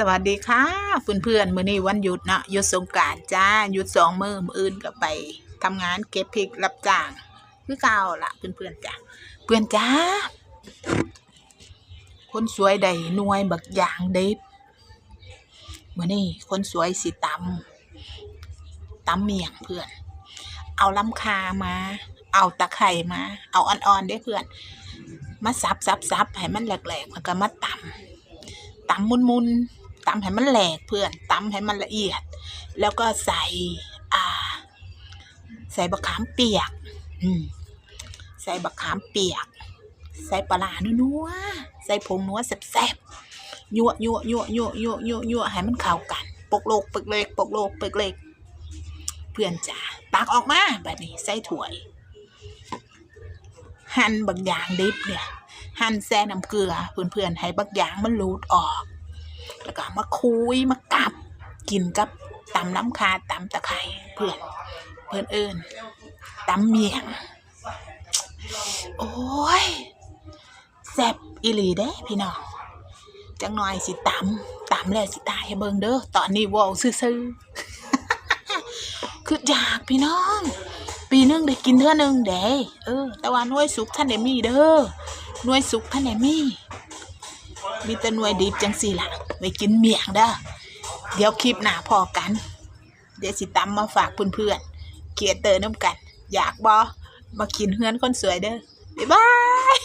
สวัสดีค่ะเพื่อนๆมื้อนี้วันหยุดเนาะหยุดสงกานต์จ้าหยุดสองมือมืออื่นก็ไปทำงานเก็บพริกรับจ้างคือเก่าล่ะเพื่อนจ้าเพื่อนจ้าคนสวยได้นวยบักอย่างเด็บมื้อนี้คนสวยสิตำตำเมียงเพื่อน เอาลำคามา เอาตะไคร่มา เอาอ่อนๆเด้เพื่อน มาสับสับสับให้มันแหลกๆแล้วก็มาตำตำมุนๆ ตำให้มันแหลกเพื่อนตำให้มันละเอียด แล้วก็ใส่อ่า ใส่บะขามเปียก อืมใส่บะขามเปียก ใส่ปลาร้านัวๆใส่ผงนัวแซ่บๆยั่วยั่วยั่วยั่วยั่วยั่วยั่วให้มันเข้ากัน ปกโลกปกเล็กปกโลกปกเล็กเพื่อนจ๋าตักออกมาแบบนี้ใส่ถ้วย หั่นบางอย่างดิบเนี่ยหั่นแซ่น้ำเกลือเพื่อนๆให้บักอย่างมันรูดออก แล้วก็มาคุยมากับกินกับตำน้ำคาตำตะไคร้เพื่อนเพื่อนเอิญตำเมียง โอ้ยแซ่บอีหลีเด้พี่น้องจังหน่อยสิตำตำแล้วสิตายให้เบิ่งเด้อตอนนี้ว้าซื่อๆคืออยากพี่น้อง ปีหนึงได้กินเท่านึงเด้เออ แต่ว่าน่วยสุกท่านได้มีเด้อน่วยสุกท่านได้มีมีแต่หน่วยดิบจังสี่ล่ะ ไปกินเมี่ยงเด้อเดี๋ยวคลิปหน้าพอกัน เดี๋ยวสิตำมาฝากเพื่อนๆเกียเตอร์น้ำกัน อยากบอมากินเฮือนคนสวยเด้อบ๊ายบาย